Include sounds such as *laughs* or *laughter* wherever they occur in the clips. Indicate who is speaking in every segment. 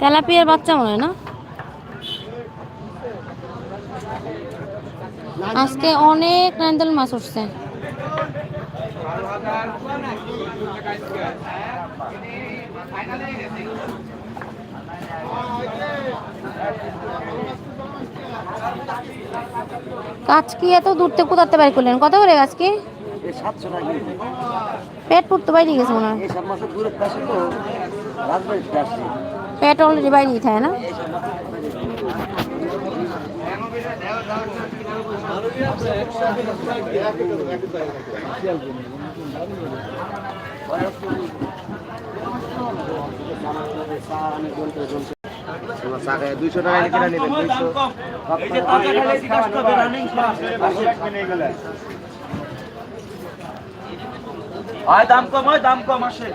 Speaker 1: তেলাপিয়ার বাচ্চা মনে হয় না? আজকে অনেক র্যান্ডেল মাছ উঠছে। গাছ কি এত দূর থেকে কোথাতে বাড়ি করলেন? কত করে গাছ কি
Speaker 2: এই সাতশো টাকা কেজি।
Speaker 1: পেট পুরতে বাইরে গেছে মনে হয়। পেট অলরেডি বাইরে থাকে না?
Speaker 2: দুইশো টাকা কিনে নেবেন
Speaker 3: হয় দাম কম হয় দাম কম আসে।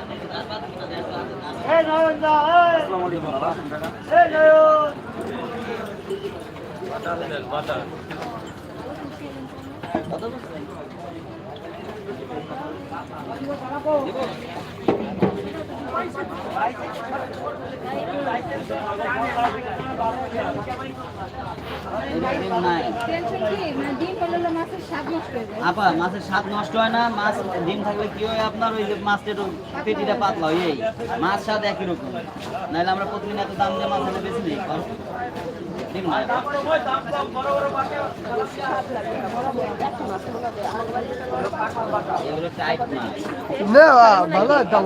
Speaker 3: Gue sama.
Speaker 4: আপা মাছের স্বাদ নষ্ট হয় না মাছ ডিম থাকলে কি হয় আপনার? ওই যে মাছটা পেটিটা পাতলা হয় এই। মাছ স্বাদ একই রকম। নাহলে আমরা প্রতিদিন এত দাম দিয়ে মাছ বেশি নেই
Speaker 2: ভালো দাম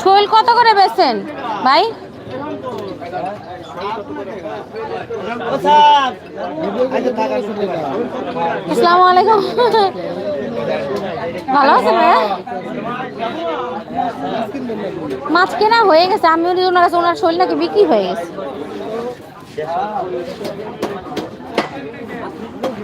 Speaker 1: শৈল কত করে বেচছেন, ভাই? আসসালামু আলাইকুম। ভালো আছেন মাছ কেনা হয়ে গেছে আমি ওনার ওনার শৈল নাকি বিক্রি হয়ে গেছে।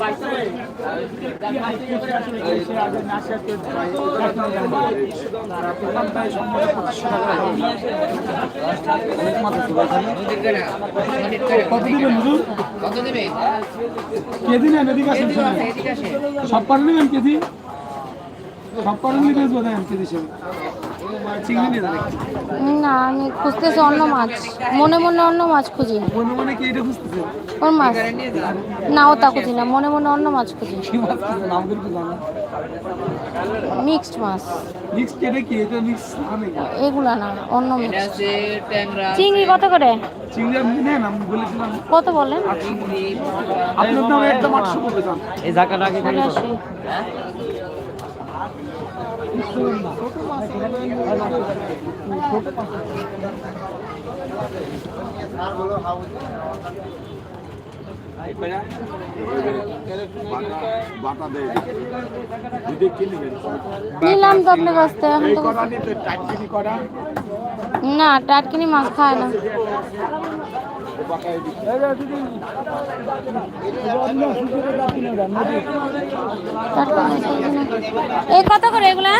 Speaker 1: মাছ কি আছে
Speaker 5: কেজি নেন এদিকে আসেন। সব পারে নেবেন কেজি সব পারে নিলে বেচবো দেন কেজি হিসেবে চিংড়ি নিয়ে যান
Speaker 1: না আমি খুঁজতেছি অন্য মাছ। মনে মনে অন্য মাছ খুঁজি
Speaker 5: মনে মনে কি এটা খুঁজতেছে?
Speaker 1: কোন মাছ। না ওটা খুঁজি না। মনে মনে অন্য মাছ খুঁজি।
Speaker 5: কি মাছ খুঁজছে নাম করে কি জানা।
Speaker 1: মিক্সড মাছ।
Speaker 5: মিক্স কেটে কি? এটা মিক্স আমি
Speaker 1: এগুলা না অন্য মিক্স চিংড়ি কত করে?
Speaker 5: চিংড়ি আপনি নেন আমি বলেছিলাম।
Speaker 1: কত বলেন?
Speaker 5: আপনার দাম একদম আটশো করবে যান
Speaker 4: এই জায়গাটা আগে
Speaker 2: বাটা দেয় যদি কিনবেন
Speaker 1: নিলাম তো আপনার কাছ থেকে এখন তো
Speaker 2: কটা নিতে টাটকিনি করা।
Speaker 1: না টাটকিনি মাছ খায় না। এই কত করে এগুলা?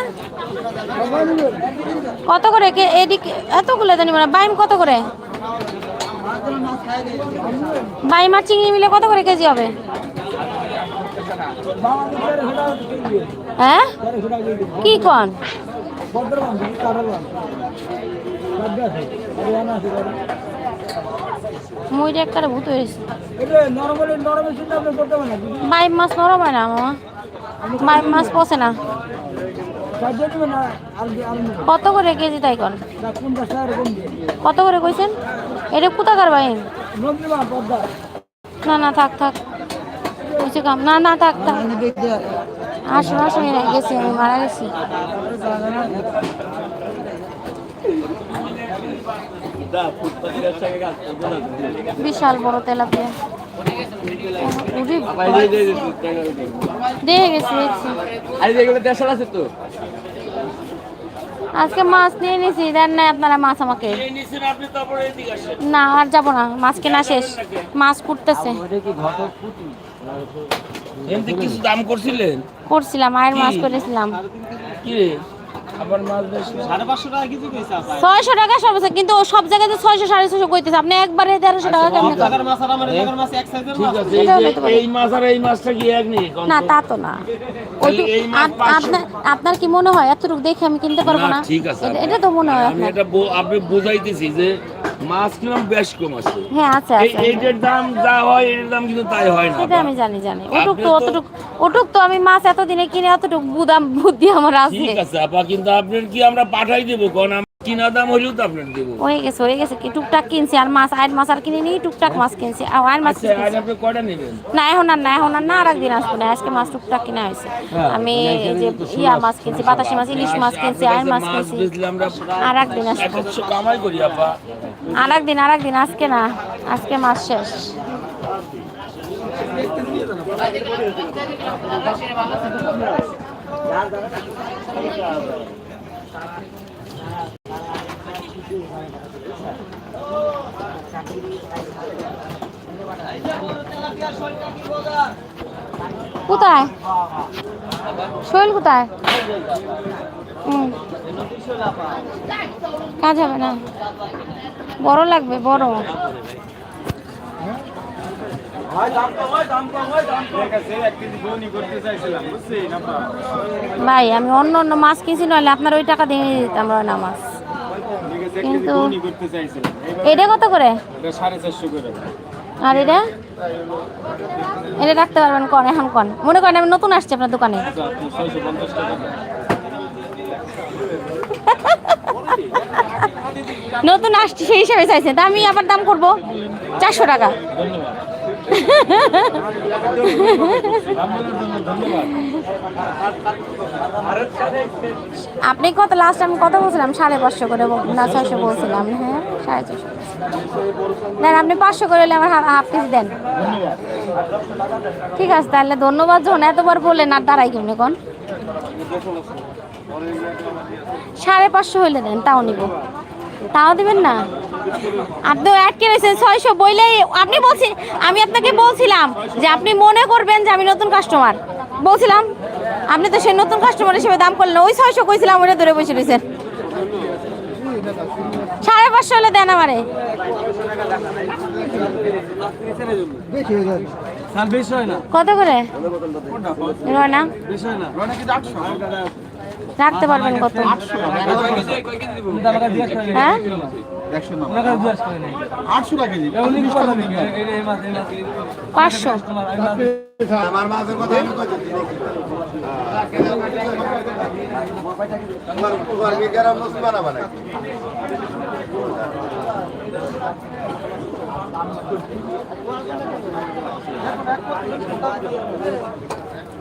Speaker 1: কত করে? এদিকে এতগুলো জানি মানে বাইম কত করে? বাইম আর চিংড়ি মিলে কত করে কেজি হবে? হ্যাঁ? কি কন? মইটা একটা ভূত হয়েছে বাইম মাছ নরম হয় না মামা। বাইম মাছ পচে না। কত করে কেজি তাই কন? কত করে কইছেন? এটা কোথাকার বাইম? না না থাক থাক। কইছে কাম না না থাক থাক। আসুন আসুন এরা গেছি আমি মারা গেছি। বিশাল বড় তেলাপিয়া। দেখে গেছি দেখছি। আজকে মাছ নিয়ে নিয়েছি দেন না আপনারা মাছ আমাকে। না আর যাব না মাছ কেনা শেষ। মাছ কুটতেছে।
Speaker 3: এমনি কিছু দাম করছিলেন?
Speaker 1: করছিলাম মায়ের মাছ করেছিলাম।
Speaker 3: কি রে? আবার মাছ বেশি।
Speaker 4: সাড়ে পাঁচশো টাকা কেজি কইছে আপা।
Speaker 1: ছয়শো টাকা কিন্তু সব জায়গাতে ছয়শো সাড়ে ছয়শো কইতেছে। আপনি একবারে তেরোশো টাকা কেমনি করেন?
Speaker 4: মাছ আর আমার টাকার মাছ এক সাইজের
Speaker 3: ঠিক আছে এই
Speaker 1: এটাও
Speaker 3: যে
Speaker 1: নিতে পারি।
Speaker 3: এই মাছ আর এই মাছটা কি এক নেই? কোন
Speaker 1: না
Speaker 3: তা
Speaker 1: তো না। ওইটুক-
Speaker 3: এই মাছ
Speaker 1: আপ-
Speaker 3: পাঁচশো।
Speaker 1: আপনার আপনার কি মনে হয়? এতটুকু দেখে আমি কিনতে পারব না
Speaker 3: ঠিক আছে
Speaker 1: এটা- তো মনে হয়
Speaker 3: আপনি বুঝাইতেছি যে মাছ বেশ কম আছে।
Speaker 1: হ্যাঁ আছে আছে।
Speaker 3: এইটার দাম যা হয় এটার দাম কিন্তু তাই হয় না
Speaker 1: সেটা আমি জানি জানি। ওটুক তো
Speaker 3: তো-
Speaker 1: অতটুক ওটুক তো আমি মাছ এতদিনে কিনে অতটুক বুদাম বুদ্ধি আমার আছে।
Speaker 3: ঠিক আছে আপা কিন্তু আপনার কি আমরা পাঠাই দেবো? কোন কিনা দাম হইলেও তো আপনার দেবো।
Speaker 1: হয়ে গেছে হয়ে গেছে কি? টুকটাক কিনছি আর মাছ আয়ের মাছ আর কিনে নিই টুকটাক মাছ কিনছি। আর আয়ের মাছ
Speaker 3: আচ্ছা আজ আপনি কয়টা নেবেন?
Speaker 1: না এখন আর না এখন আর না আর একদিন আসব না। আজকে মাছ টুকটাক কিনা হয়েছে।
Speaker 3: হ্যাঁ,
Speaker 1: আমি এই যে ইয়া মাছ কিনছি বাতাসি মাছ ইলিশ মাছ কিনছি আয়ের মাছ
Speaker 3: মাছ
Speaker 1: কিনছি। আর একদিন আসব।
Speaker 3: কামাই করি আপা।
Speaker 1: আর একদিন আর একদিন আজকে না আজকে মাস শেষ। কোথায়? শৈল কোথায়? কাজ হবে না। বড় লাগবে বড়। ভাই আমি অন্য অন্য মাছ কিনছি নইলে আপনার ওই টাকা দিয়ে দিতাম না মাছ। কিন্তু এটা কত করে? আর এটা? এটা রাখতে পারবেন কন এখন কন। মনে করেন আমি নতুন আসছি আপনার দোকানে। নতুন আসছি সেই হিসাবে চাইছেন। তা আমি আবার দাম করব। চারশো টাকা। *laughs* আপনি কত লাস্ট আমি কত বলছিলাম? সাড়ে পাঁচশো করে না, ছয়শো বলছিলাম হ্যাঁ? সাড়ে ছশো দেন আপনি পাঁচশো করে আমার হাফ কেজি দেন। ঠিক আছে, তাহলে ধন্যবাদ যখন এতবার বললেন আর দাঁড়াই কেমনি কোন? সাড়ে পাঁচশো হইলে দেন, তাও নিব। তাও দিবেন না? আপনি অ্যাড রয়েছেন ছয়শো বইলেই আপনি বলছি আমি আপনাকে বলছিলাম যে আপনি মনে করবেন যে আমি নতুন কাস্টমার বলছিলাম আপনি তো সেই নতুন কাস্টমার হিসেবে দাম করলেন ওই ছয়শো কইছিলাম ওটা ধরে বসে রয়েছেন। সাড়ে পাঁচশো হলে দেন আমারে। কত করে? না। রাখতে পারবেন কত? হ্যাঁ? পাঁচশো।
Speaker 5: তোমার, এই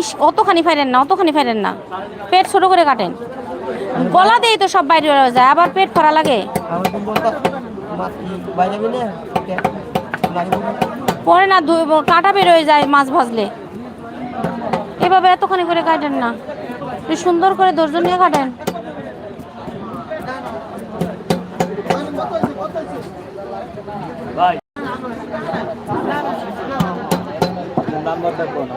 Speaker 1: ইস, অতখানি ফাইরেন না, অতখানি ফাইরেন না। পেট ছোট করে কাটেন। গলা দিয়ে তো সব বাইরে যায়, আবার পেট ভরা লাগে। পরে না কাঁটা বের হয়ে যায় মাছ ভাজলে। এভাবে এতখানি করে কাটেন না। সুন্দর করে ধৈর্য নিয়ে কাটেন।
Speaker 4: নাম্বারটা কোন